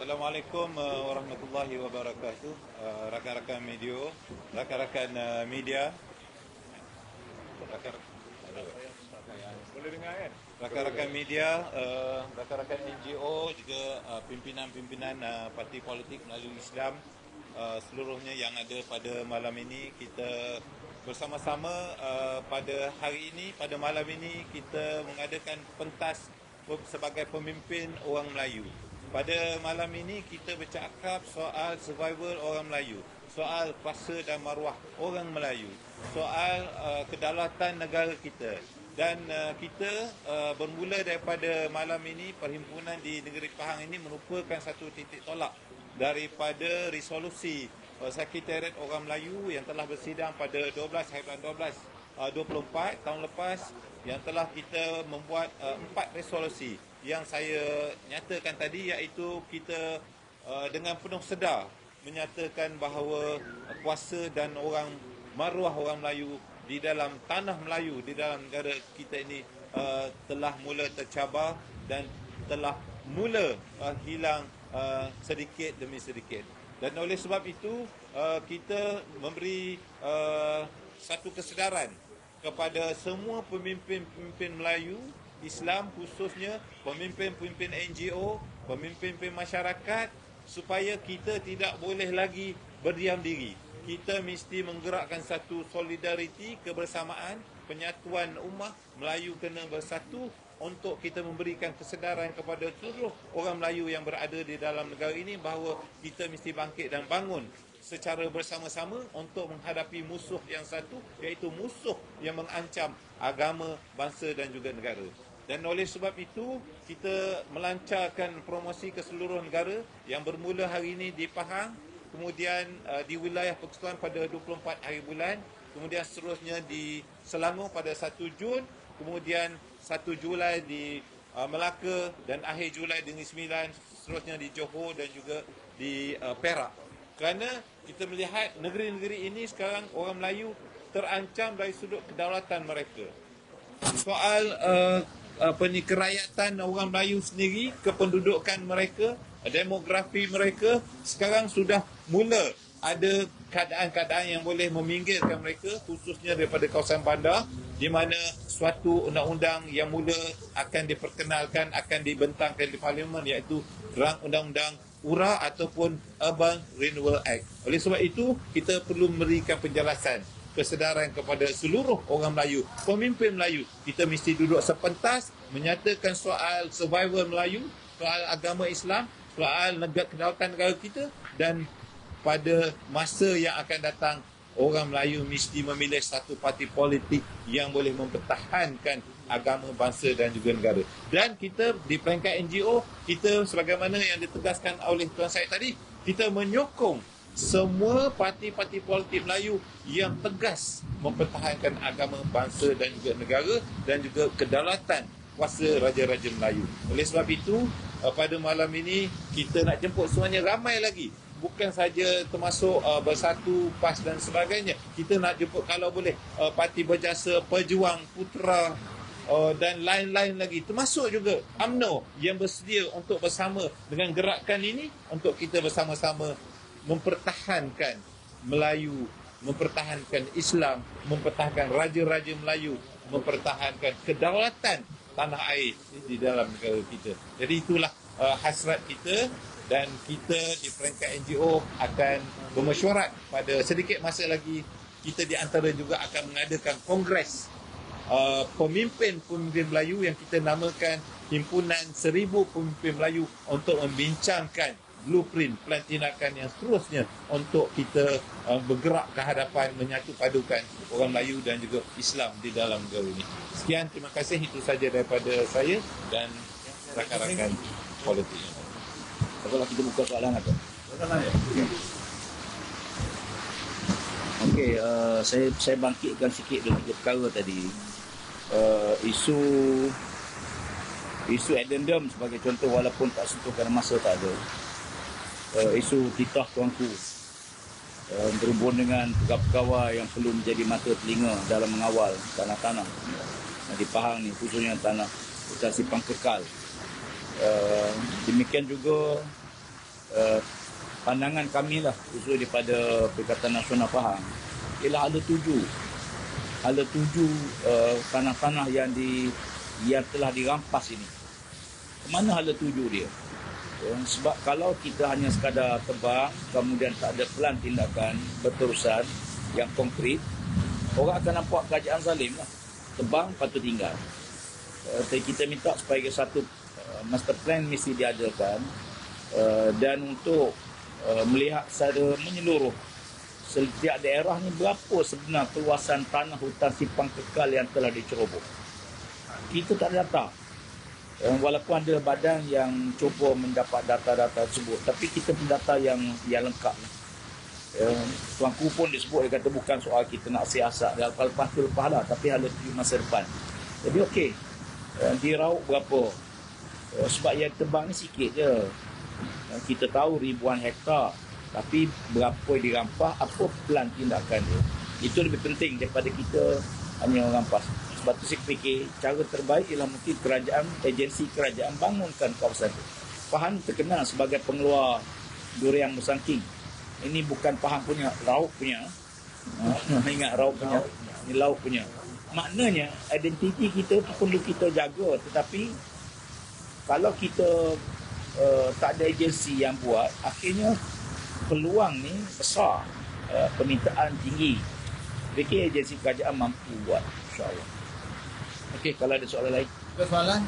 Assalamualaikum uh, warahmatullahi wabarakatuh. Uh, rakan-rakan media, rakan-rakan uh, media. Rakan Boleh dengar kan? rakan-rakan media, rakan-rakan NGO juga pimpinan-pimpinan parti politik melalui Islam uh, seluruhnya yang ada pada malam ini kita bersama-sama pada hari ini pada malam ini kita mengadakan pentas sebagai pemimpin orang Melayu. Pada malam ini kita bercakap soal survival orang Melayu, soal kuasa dan maruah orang Melayu, soal uh, kedaulatan negara kita. Dan uh, kita uh, bermula daripada malam ini perhimpunan di negeri Pahang ini merupakan satu titik tolak daripada resolusi uh, Sekretariat Orang Melayu yang telah bersidang pada 12 hari bulan 12 uh, 24 tahun lepas yang telah kita membuat uh, empat resolusi yang saya nyatakan tadi iaitu kita uh, dengan penuh sedar menyatakan bahawa uh, kuasa dan orang maruah orang Melayu di dalam tanah Melayu di dalam negara kita ini uh, telah mula tercabar dan telah mula uh, hilang uh, sedikit demi sedikit. Dan oleh sebab itu uh, kita memberi uh, satu kesedaran kepada semua pemimpin-pemimpin Melayu Islam khususnya pemimpin-pemimpin NGO, pemimpin-pemimpin masyarakat supaya kita tidak boleh lagi berdiam diri. Kita mesti menggerakkan satu solidariti, kebersamaan, penyatuan ummah Melayu kena bersatu untuk kita memberikan kesedaran kepada seluruh orang Melayu yang berada di dalam negara ini bahawa kita mesti bangkit dan bangun secara bersama-sama untuk menghadapi musuh yang satu iaitu musuh yang mengancam agama, bangsa dan juga negara. Dan oleh sebab itu, kita melancarkan promosi ke seluruh negara yang bermula hari ini di Pahang, kemudian uh, di wilayah Persekutuan pada 24 hari bulan, kemudian seterusnya di Selangor pada 1 Jun, kemudian 1 Julai di uh, Melaka dan akhir Julai di Negeri Sembilan, seterusnya di Johor dan juga di uh, Perak. Kerana kita melihat negeri-negeri ini sekarang orang Melayu terancam dari sudut kedaulatan mereka. Soal uh, apa ni kerakyatan orang Melayu sendiri, kependudukan mereka, demografi mereka sekarang sudah mula ada keadaan-keadaan yang boleh meminggirkan mereka khususnya daripada kawasan bandar di mana suatu undang-undang yang mula akan diperkenalkan akan dibentangkan di parlimen iaitu rang undang-undang URA ataupun Urban Renewal Act. Oleh sebab itu kita perlu memberikan penjelasan kesedaran kepada seluruh orang Melayu, pemimpin Melayu. Kita mesti duduk sepentas menyatakan soal survival Melayu, soal agama Islam, soal negara kedaulatan negara kita dan pada masa yang akan datang orang Melayu mesti memilih satu parti politik yang boleh mempertahankan agama, bangsa dan juga negara. Dan kita di peringkat NGO, kita sebagaimana yang ditegaskan oleh Tuan Syed tadi, kita menyokong semua parti-parti politik Melayu yang tegas mempertahankan agama, bangsa dan juga negara dan juga kedaulatan kuasa Raja-Raja Melayu. Oleh sebab itu, uh, pada malam ini kita nak jemput semuanya ramai lagi. Bukan saja termasuk uh, bersatu, PAS dan sebagainya. Kita nak jemput kalau boleh uh, parti berjasa, pejuang, putera uh, dan lain-lain lagi. Termasuk juga UMNO yang bersedia untuk bersama dengan gerakan ini untuk kita bersama-sama mempertahankan Melayu, mempertahankan Islam, mempertahankan raja-raja Melayu, mempertahankan kedaulatan tanah air di dalam negara kita. Jadi itulah uh, hasrat kita dan kita di peringkat NGO akan bermesyuarat pada sedikit masa lagi kita di antara juga akan mengadakan kongres uh, pemimpin-pemimpin Melayu yang kita namakan Himpunan Seribu Pemimpin Melayu untuk membincangkan blueprint plan tindakan yang seterusnya untuk kita uh, bergerak ke hadapan menyatu padukan orang Melayu dan juga Islam di dalam negara ini. Sekian terima kasih itu saja daripada saya dan rakan-rakan politik. Kalau kita buka soalan atau? Okey, uh, saya saya bangkitkan sikit dulu perkara tadi. Uh, isu isu addendum sebagai contoh walaupun tak sentuh kerana masa tak ada uh, isu titah tuanku uh, berhubung dengan pegawai-pegawai yang perlu menjadi mata telinga dalam mengawal tanah-tanah di Pahang ni khususnya tanah hutan sipang kekal uh, demikian juga uh, pandangan kami lah khusus daripada Perikatan Nasional Pahang ialah ada tuju. Ada tuju uh, tanah-tanah yang di yang telah dirampas ini. Mana hala tuju dia sebab kalau kita hanya sekadar tebang kemudian tak ada pelan tindakan berterusan yang konkret orang akan nampak kerajaan zalim lah. Tebang patut tinggal. Uh, tapi kita minta supaya satu uh, master plan mesti diadakan uh, dan untuk melihat secara menyeluruh setiap daerah ni berapa sebenar keluasan tanah hutan simpang kekal yang telah diceroboh kita tak ada data Eh, walaupun ada badan yang cuba mendapat data-data tersebut tapi kita pun data yang yang lengkap. Eh, tuanku pun disebut dia kata bukan soal kita nak siasat dan lepas tu lepas lah tapi ada tuju masa depan. Jadi okey. Eh, diraup berapa? Sebab yang tebang ni sikit je. Kita tahu ribuan hektar tapi berapa yang dirampas apa plan tindakan dia? Itu lebih penting daripada kita hanya rampas sebab tu saya fikir cara terbaik ialah mungkin kerajaan, agensi kerajaan bangunkan kawasan itu. Pahang terkenal sebagai pengeluar durian musangking. Ini bukan Pahang punya, Rauk punya. Ah, Ingat Rauk punya. Ini Laut punya. Maknanya identiti kita tu perlu kita jaga tetapi kalau kita uh, tak ada agensi yang buat akhirnya peluang ni besar uh, permintaan tinggi fikir agensi kerajaan mampu buat insyaAllah Okey, kalau ada soalan lain. Ada soalan?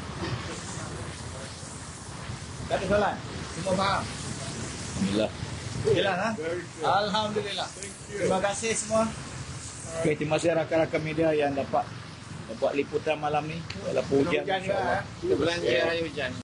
Tak ada soalan? Semua faham? Alhamdulillah. Jelas ha? Alhamdulillah. Terima kasih semua. Okey, terima kasih rakan-rakan media yang dapat dapat liputan malam ni. Walaupun hujan. Hujan juga insyaAllah. ha? Kita belanja hari hujan.